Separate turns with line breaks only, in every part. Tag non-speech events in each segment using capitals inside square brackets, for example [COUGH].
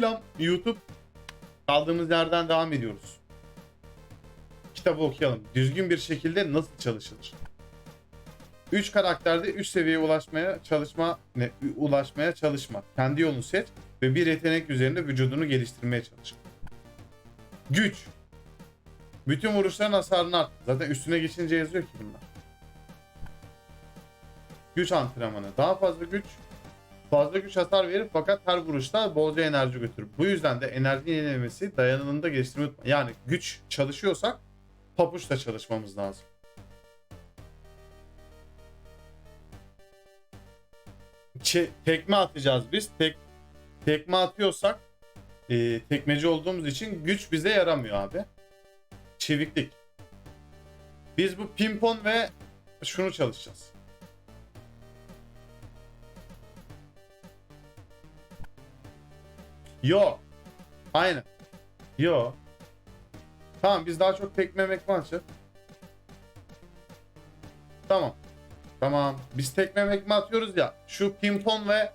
Selam YouTube. Kaldığımız yerden devam ediyoruz. Kitabı okuyalım. Düzgün bir şekilde nasıl çalışılır? 3 karakterde 3 seviyeye ulaşmaya çalışma ne ulaşmaya çalışma. Kendi yolunu seç ve bir yetenek üzerinde vücudunu geliştirmeye çalış. Güç. Bütün vuruşların hasarını art. Zaten üstüne geçince yazıyor ki bunlar. Güç antrenmanı. Daha fazla güç fazla güç hasar verir fakat her vuruşta bolca enerji götürür. Bu yüzden de enerji yenilemesi dayanımında geliştirme. Yani güç çalışıyorsak papuçla çalışmamız lazım. Çe- tekme atacağız biz. Tek tekme atıyorsak e, tekmeci olduğumuz için güç bize yaramıyor abi. Çeviklik. Biz bu pimpon ve şunu çalışacağız. Yo. Aynen. Yo. Tamam biz daha çok tekme mekme atacağız. Tamam. Tamam. Biz tekme mekme atıyoruz ya. Şu pimpon ve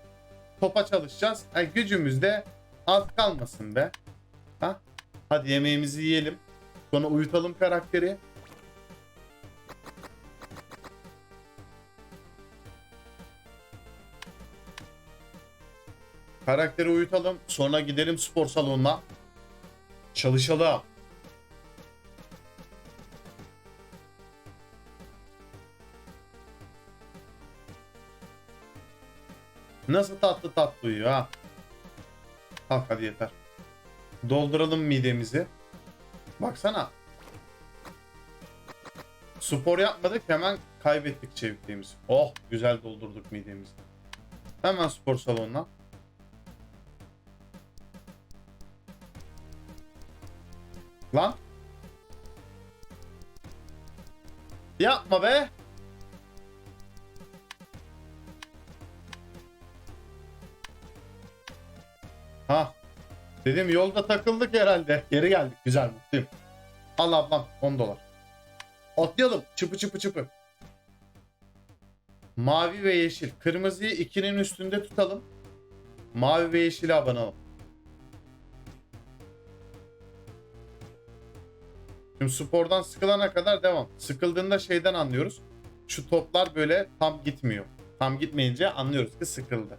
topa çalışacağız. Yani gücümüz de az kalmasın be. Ha? Hadi yemeğimizi yiyelim. Sonra uyutalım karakteri. Karakteri uyutalım. Sonra gidelim spor salonuna. Çalışalım. Nasıl tatlı tatlı uyuyor ha? Kalk hadi yeter. Dolduralım midemizi. Baksana. Spor yapmadık hemen kaybettik çevikliğimizi. Oh güzel doldurduk midemizi. Hemen spor salonuna. Yapma be. Ha. Dedim yolda takıldık herhalde. Geri geldik. Güzel mutluyum. Al ablam 10 dolar. Atlayalım. Çıpı çıpı çıpı. Mavi ve yeşil. Kırmızıyı 2'nin üstünde tutalım. Mavi ve yeşili abanalım. Şimdi spordan sıkılana kadar devam. Sıkıldığında şeyden anlıyoruz. Şu toplar böyle tam gitmiyor. Tam gitmeyince anlıyoruz ki sıkıldı.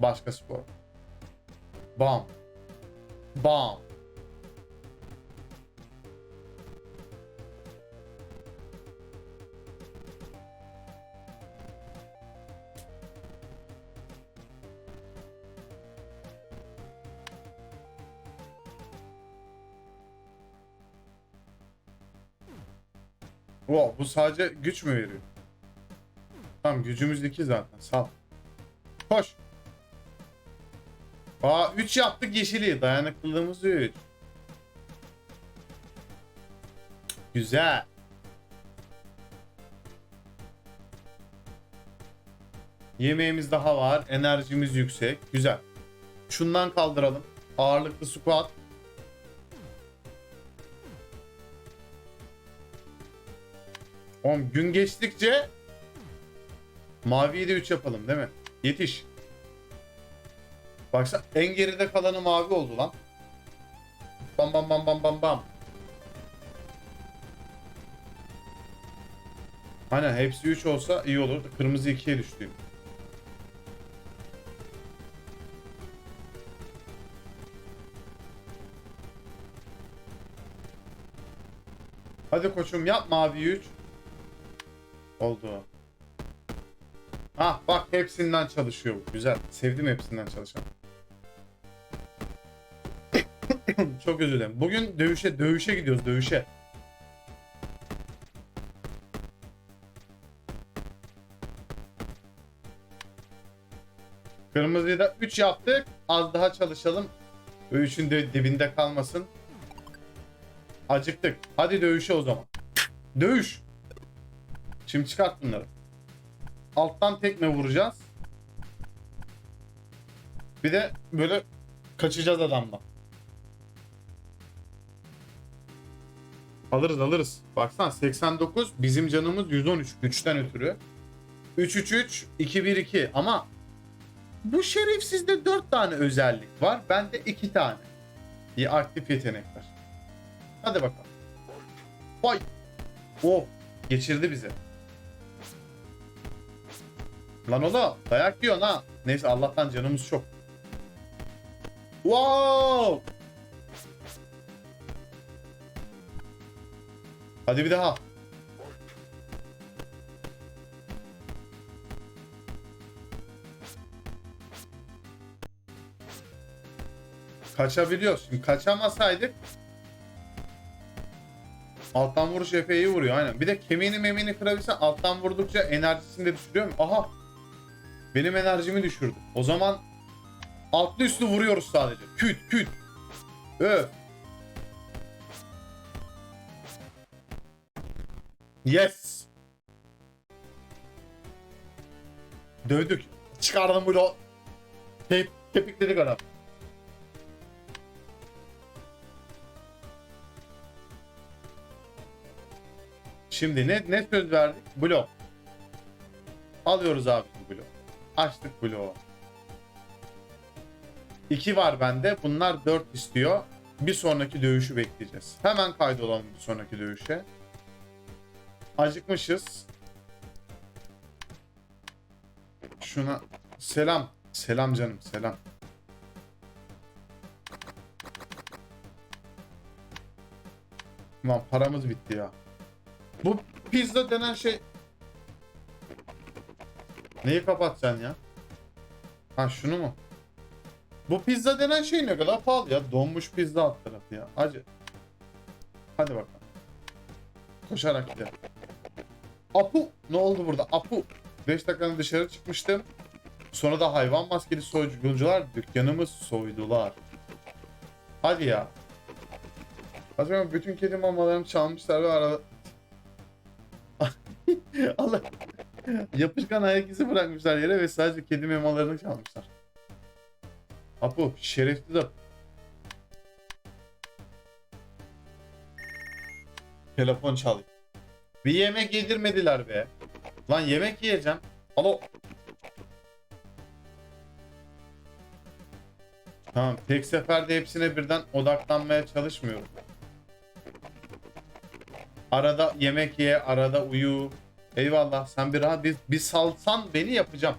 Başka spor. Bam. Bam. Wow, bu sadece güç mü veriyor? Tamam gücümüz 2 zaten. Sal. Koş. Aa 3 yaptık yeşili. Dayanıklılığımız 3. Güzel. Yemeğimiz daha var. Enerjimiz yüksek. Güzel. Şundan kaldıralım. Ağırlıklı squat. Oğlum gün geçtikçe maviyi de 3 yapalım değil mi? Yetiş. Baksana en geride kalanı mavi oldu lan. Bam bam bam bam bam bam. Aynen hepsi 3 olsa iyi olurdu. Kırmızı 2'ye düştü. Hadi koçum yap mavi 3. Oldu. Ah bak hepsinden çalışıyor bu. Güzel. Sevdim hepsinden çalışan. [COUGHS] Çok özür dilerim. Bugün dövüşe dövüşe gidiyoruz dövüşe. Kırmızıyı da 3 yaptık. Az daha çalışalım. 3'ün de dibinde kalmasın. Acıktık. Hadi dövüşe o zaman. Dövüş. Şimdi çıkart bunları. Alttan tekme vuracağız. Bir de böyle kaçacağız adamla. Alırız alırız. Baksana 89 bizim canımız 113 güçten ötürü. 3 3 3 2 1 2 ama bu şerefsizde 4 tane özellik var. Bende 2 tane. İyi aktif yetenekler. Hadi bakalım. Vay. Oh. Geçirdi bizi. Lan oğlum dayak yiyorsun ha. Neyse Allah'tan canımız çok. Wow. Hadi bir daha. Kaçabiliyoruz. Şimdi kaçamasaydık alttan vuruş epey iyi vuruyor aynen. Bir de kemiğini memini kırabilsen alttan vurdukça enerjisini de düşürüyor mu? Aha! Benim enerjimi düşürdü. O zaman altlı üstlü vuruyoruz sadece. Küt küt. Öf. Yes. Dövdük. Çıkardım bunu. Tep tepikledik adam. Şimdi ne ne söz verdik? Blok. Alıyoruz abi bu blok. Açtık bloğu. 2 var bende. Bunlar 4 istiyor. Bir sonraki dövüşü bekleyeceğiz. Hemen kaydolalım bir sonraki dövüşe. Acıkmışız. Şuna selam. Selam canım selam. Lan paramız bitti ya. Bu pizza denen şey... Neyi kapatacaksın ya? Ha şunu mu? Bu pizza denen şey ne kadar pahalı ya. Donmuş pizza alt tarafı ya. Acı. Hadi bakalım. Koşarak gidelim. Apu! Ne oldu burada? Apu! 5 dakikanın dışarı çıkmıştım. Sonra da hayvan maskeli soyguncular dükkanımı soydular. Hadi ya. Acaba bütün kedi mamalarını çalmışlar ve arada... [LAUGHS] Allah. [LAUGHS] Yapışkan ayak izi bırakmışlar yere ve sadece kedi memalarını çalmışlar. Apu şerefsiz Apu. Telefon çalıyor. Bir yemek yedirmediler be. Lan yemek yiyeceğim. Alo. Tamam tek seferde hepsine birden odaklanmaya çalışmıyorum. Arada yemek ye, arada uyu. Eyvallah sen bir rahat bir, bir salsan beni yapacağım.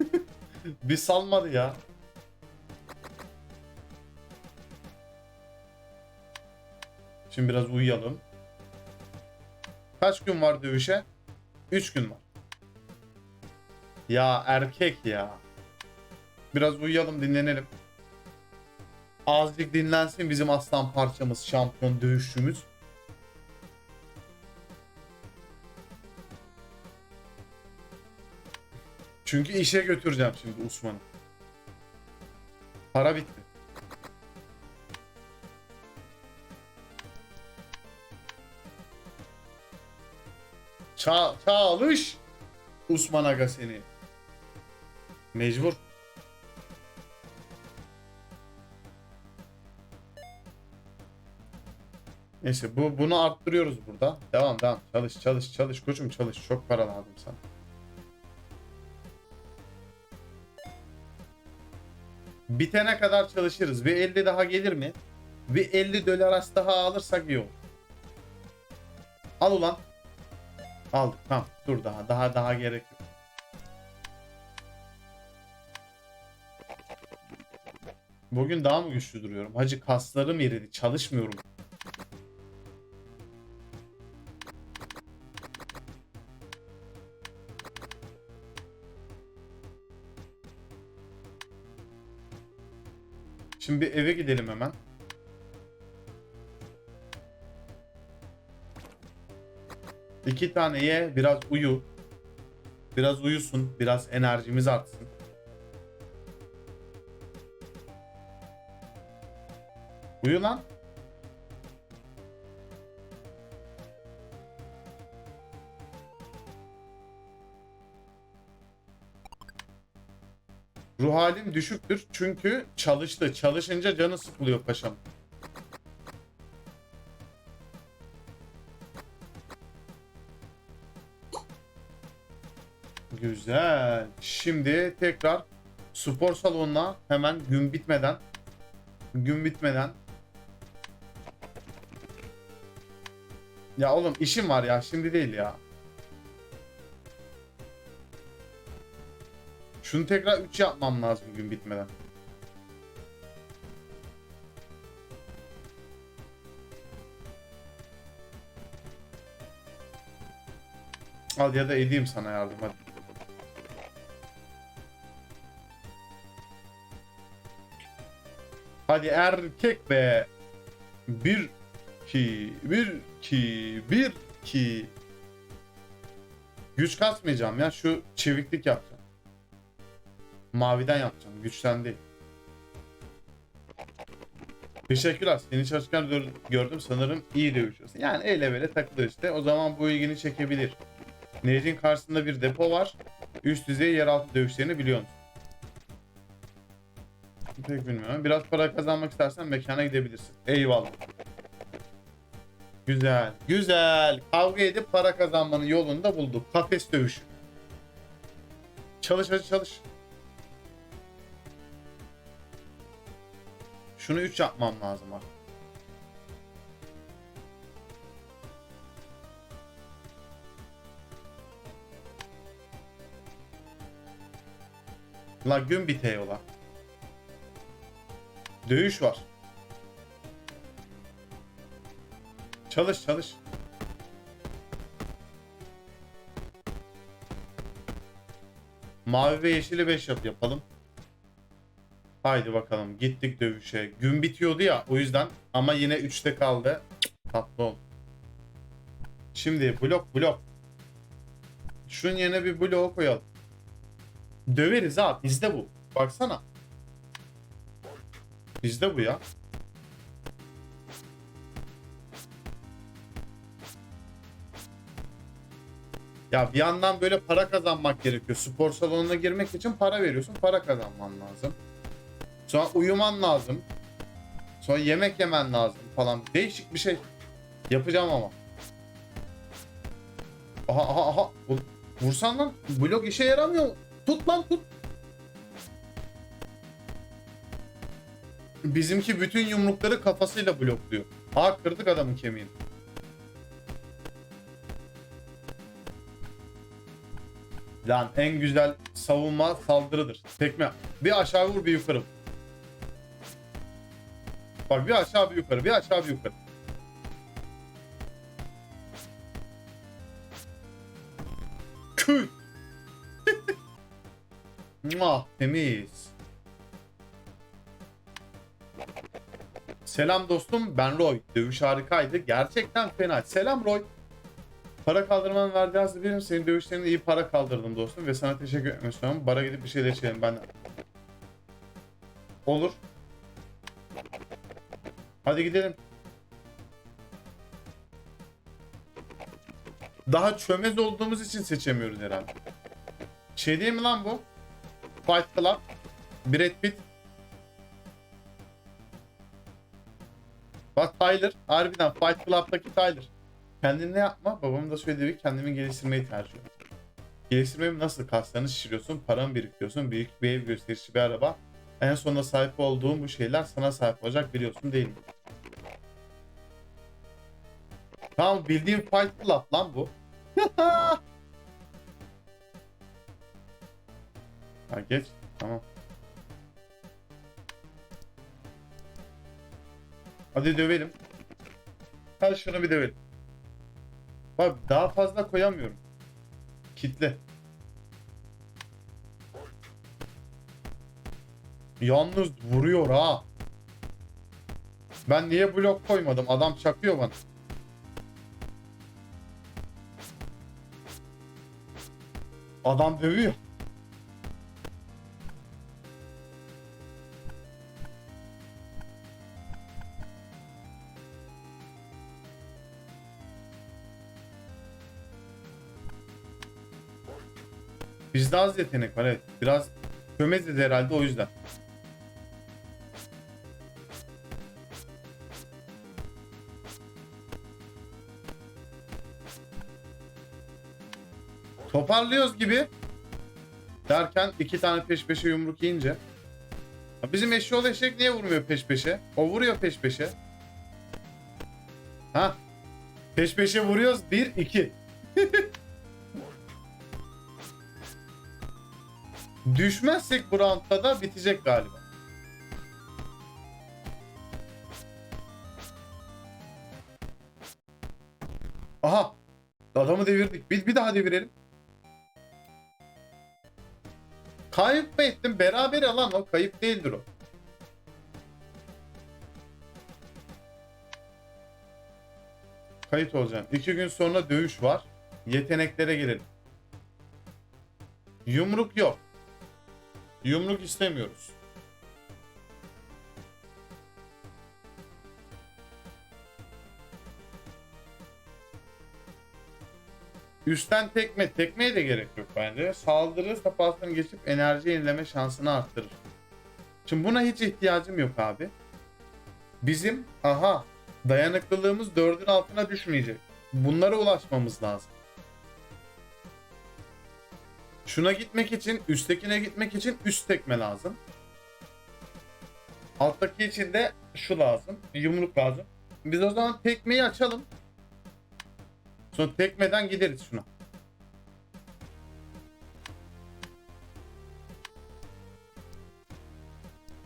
[LAUGHS] bir salmadı ya. Şimdi biraz uyuyalım. Kaç gün var dövüşe? 3 gün var. Ya erkek ya. Biraz uyuyalım dinlenelim. Azıcık dinlensin bizim aslan parçamız, şampiyon dövüşçümüz. Çünkü işe götüreceğim şimdi Osman'ı. Para bitti. Ça çalış Osman Aga seni. Mecbur. Neyse bu bunu arttırıyoruz burada. Devam devam. Çalış çalış çalış koçum çalış. Çok para lazım sana. Bitene kadar çalışırız. Bir 50 daha gelir mi? Bir 50 dolar daha alırsak iyi olur. Al ulan. Aldık tamam. Dur daha daha daha gerek yok. Bugün daha mı güçlü duruyorum? Hacı kaslarım eridi. Çalışmıyorum. Şimdi bir eve gidelim hemen. İki tane ye, biraz uyu. Biraz uyusun, biraz enerjimiz artsın. Uyu lan. Ruh halim düşüktür çünkü çalıştı. Çalışınca canı sıkılıyor paşam. Güzel. Şimdi tekrar spor salonuna hemen gün bitmeden gün bitmeden Ya oğlum işim var ya şimdi değil ya. Şunu tekrar 3 yapmam lazım gün bitmeden. Al ya da edeyim sana yardım hadi. Hadi erkek be. Bir ki bir ki bir ki. Güç kasmayacağım ya şu çeviklik yapacağım. Maviden yapacağım güçten değil. Teşekkürler. Seni çalışkan gör- gördüm sanırım iyi dövüşüyorsun. Yani el ele takılır işte. O zaman bu ilgini çekebilir. Nehrin karşısında bir depo var. Üst düzey yeraltı dövüşlerini biliyor musun? Pek bilmiyorum. Biraz para kazanmak istersen mekana gidebilirsin. Eyvallah. Güzel. Güzel. Kavga edip para kazanmanın yolunu da bulduk. Kafes dövüşü. Çalış hadi çalış. Şunu 3 yapmam lazım ha. La gün biteyor la. Dövüş var. Çalış çalış. Mavi ve yeşili 5 yap yapalım. Haydi bakalım gittik dövüşe. Gün bitiyordu ya o yüzden ama yine 3'te kaldı. Tatlı ol. Şimdi blok blok. Şunun yerine bir blok koyalım. Döveriz ha bizde bu. Baksana. Bizde bu ya. Ya bir yandan böyle para kazanmak gerekiyor. Spor salonuna girmek için para veriyorsun. Para kazanman lazım. Sonra uyuman lazım. Sonra yemek yemen lazım falan. Değişik bir şey. Yapacağım ama. Aha aha aha. Vursan lan. Blok işe yaramıyor. Tut lan tut. Bizimki bütün yumrukları kafasıyla blokluyor. Aa kırdık adamın kemiğini. Lan en güzel savunma saldırıdır. Tekme. Bir aşağı vur bir yukarı. vur. Bak bir aşağı bir yukarı, bir aşağı bir yukarı. Kü. [LAUGHS] Muah, temiz. Selam dostum ben Roy. Dövüş harikaydı. Gerçekten fena. Selam Roy. Para kaldırmanın verdiği hazı birim. Senin dövüşlerinde iyi para kaldırdım dostum ve sana teşekkür etmek istiyorum. Bara gidip bir şeyler içelim ben. Olur. Hadi gidelim. Daha çömez olduğumuz için seçemiyoruz herhalde. Şey değil mi lan bu? Fight Club. Brad Pitt. Bak Tyler. Harbiden Fight Club'daki Tyler. Kendini ne yapma? Babamın da söylediği gibi kendimi geliştirmeyi tercih ediyorum. Geliştirmeyi nasıl? Kaslarını şişiriyorsun, paranı biriktiriyorsun, büyük bir ev gösterişli bir araba. En sonunda sahip olduğun bu şeyler sana sahip olacak biliyorsun değil mi? Tamam bildiğim Fight Club lan bu. [LAUGHS] ha geç. Tamam. Hadi dövelim. Hadi şunu bir dövelim. Bak daha fazla koyamıyorum. Kitle. Yalnız vuruyor ha. Ben niye blok koymadım? Adam çakıyor bana. Adam dövüyor. Bizde az yetenek var evet. Biraz çömeziz herhalde o yüzden. Toparlıyoruz gibi. Derken iki tane peş peşe yumruk yiyince. Bizim eşyol eşek niye vurmuyor peş peşe? O vuruyor peş peşe. Ha? Peş peşe vuruyoruz. Bir, iki. [LAUGHS] Düşmezsek bu roundda da bitecek galiba. Aha. Adamı devirdik. Bir, bir daha devirelim. Kayıp mı ettim? Beraber alan o. Kayıp değildir o. Kayıt olacağım. İki gün sonra dövüş var. Yeteneklere girelim. Yumruk yok. Yumruk istemiyoruz. Üstten tekme. Tekmeye de gerek yok bence. Saldırı safhasını geçip enerji yenileme şansını arttırır. Şimdi buna hiç ihtiyacım yok abi. Bizim aha dayanıklılığımız 4'ün altına düşmeyecek. Bunlara ulaşmamız lazım. Şuna gitmek için, üsttekine gitmek için üst tekme lazım. Alttaki için de şu lazım. Yumruk lazım. Biz o zaman tekmeyi açalım. Sonra tekmeden gideriz şuna.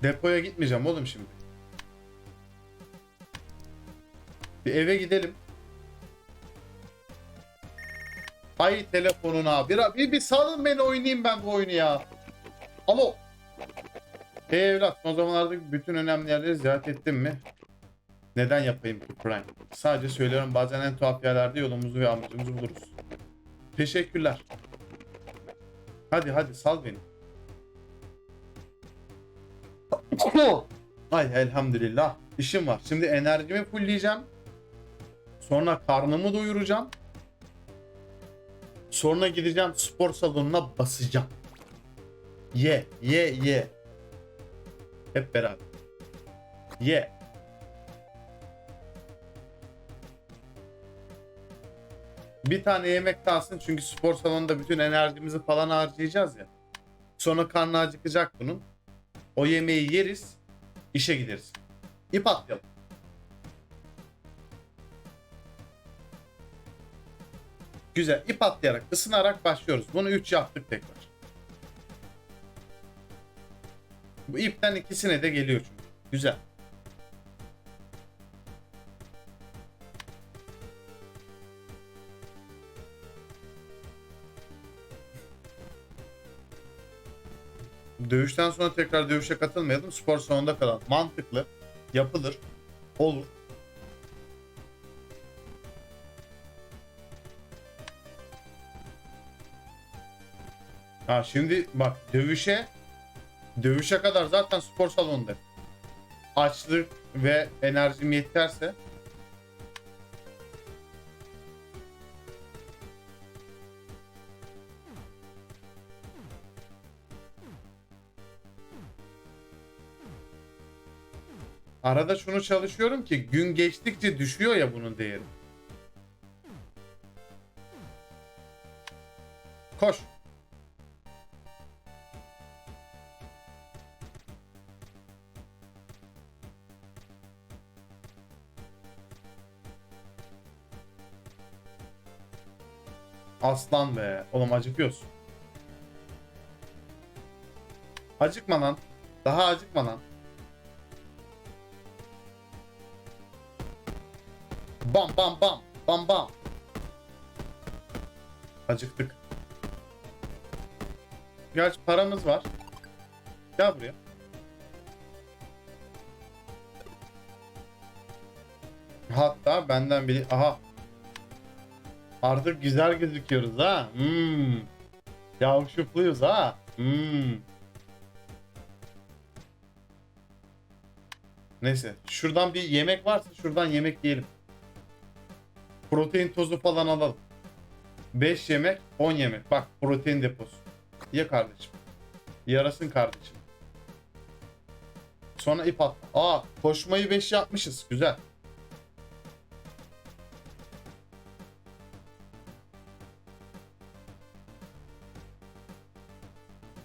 Depoya gitmeyeceğim oğlum şimdi. Bir eve gidelim. Ay telefonuna. Bir, bir, bir salın beni oynayayım ben bu oyunu ya. Alo. Hey evlat son zamanlarda bütün önemli yerleri ziyaret ettin mi? Neden yapayım ki Prime? Sadece söylüyorum bazen en tuhaf yerlerde yolumuzu ve amacımızı buluruz. Teşekkürler. Hadi hadi sal beni. [LAUGHS] Ay elhamdülillah. İşim var. Şimdi enerjimi fullleyeceğim. Sonra karnımı doyuracağım. Sonra gideceğim spor salonuna basacağım. Ye, ye, ye. Hep beraber. Ye. Bir tane yemek kalsın çünkü spor salonunda bütün enerjimizi falan harcayacağız ya. Sonra karnı acıkacak bunun. O yemeği yeriz, işe gideriz. İp atlayalım. Güzel. İp atlayarak, ısınarak başlıyoruz. Bunu 3 yaptık tekrar. Bu ipten ikisine de geliyor çünkü. Güzel. Dövüşten sonra tekrar dövüşe katılmayalım. Spor salonunda kalalım. Mantıklı. Yapılır. Olur. Ha şimdi bak dövüşe dövüşe kadar zaten spor salonunda. Açlık ve enerjim yeterse Arada şunu çalışıyorum ki gün geçtikçe düşüyor ya bunun değeri. Koş. Aslan be. Oğlum acıkıyorsun. Acıkma lan. Daha acıkma lan. Bam bam bam. Bam bam. Acıktık. Gerçi paramız var. Gel buraya. Hatta benden biri... Aha. Artık güzel gözüküyoruz ha. Hmm. Yavşukluyuz ha. Hmm. Neyse. Şuradan bir yemek varsa şuradan yemek yiyelim. Protein tozu falan alalım. 5 yemek, 10 yemek. Bak protein deposu. Ye kardeşim. Yarasın kardeşim. Sonra ip at. Aa koşmayı 5 yapmışız. Güzel.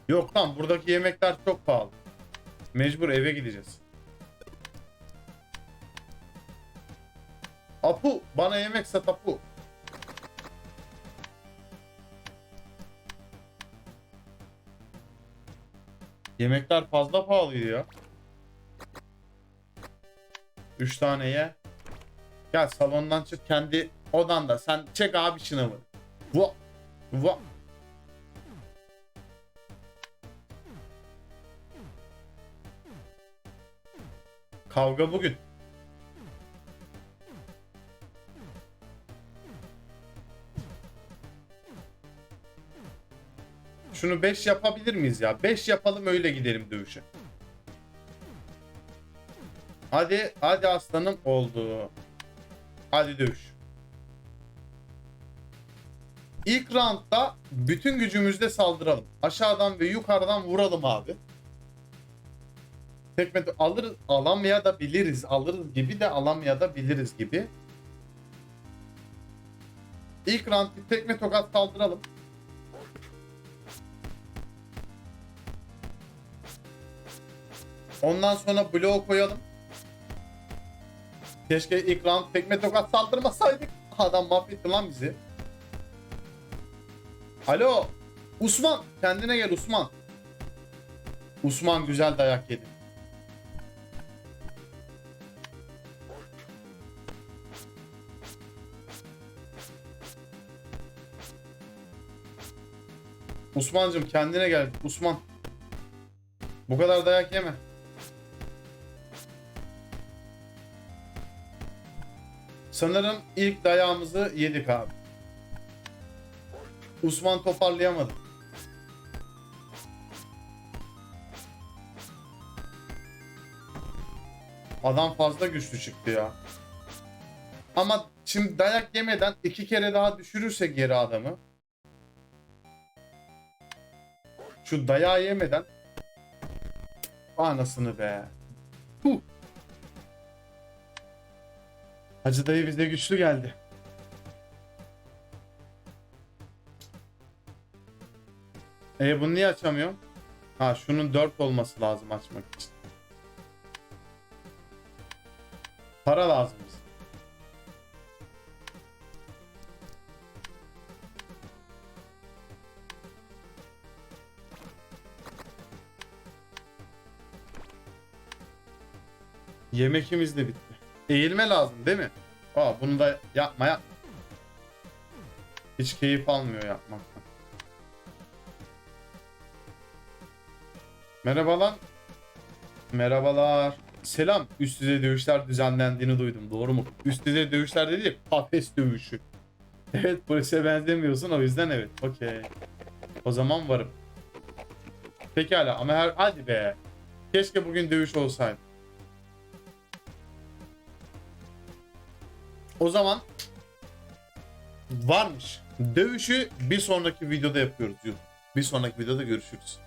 Yok lan buradaki yemekler çok pahalı. Mecbur eve gideceğiz. Apu bana yemek sat Apu. Yemekler fazla pahalıydı ya. 3 tane ye. Gel salondan çık kendi odanda. Sen çek abi şınavı. Va. Va. Kavga bugün. Şunu 5 yapabilir miyiz ya? 5 yapalım öyle gidelim dövüşe. Hadi, hadi aslanım oldu. Hadi dövüş. İlk roundda bütün gücümüzle saldıralım. Aşağıdan ve yukarıdan vuralım abi. Tekme alırız, alamaya da biliriz. Alırız gibi de alamaya da biliriz gibi. İlk round tekme tokat saldıralım. Ondan sonra bloğu koyalım. Keşke ilk round tekme tokat saldırmasaydık. Adam mahvetti lan bizi. Alo. Usman. Kendine gel Usman. Usman güzel dayak yedi. Usmancım kendine gel. Usman. Bu kadar dayak yeme. Sanırım ilk dayağımızı yedik abi. Usman toparlayamadı. Adam fazla güçlü çıktı ya. Ama şimdi dayak yemeden iki kere daha düşürürsek geri adamı. Şu dayağı yemeden Anasını be. Huh. Hacı dayı bize güçlü geldi. E bunu niye açamıyorum? Ha şunun 4 olması lazım açmak için. Para lazım. Yemekimiz de bitti. Eğilme lazım değil mi? Aa bunu da yapma yap. Hiç keyif almıyor yapmaktan. Merhabalar. Merhabalar. Selam. Üst düzey dövüşler düzenlendiğini duydum. Doğru mu? Üst düzey dövüşler dedi ya kafes dövüşü. [LAUGHS] Evet polise benzemiyorsun o yüzden evet. Okey. O zaman varım. Pekala ama her... Hadi be. Keşke bugün dövüş olsaydı. O zaman varmış. Dövüşü bir sonraki videoda yapıyoruz. Bir sonraki videoda görüşürüz.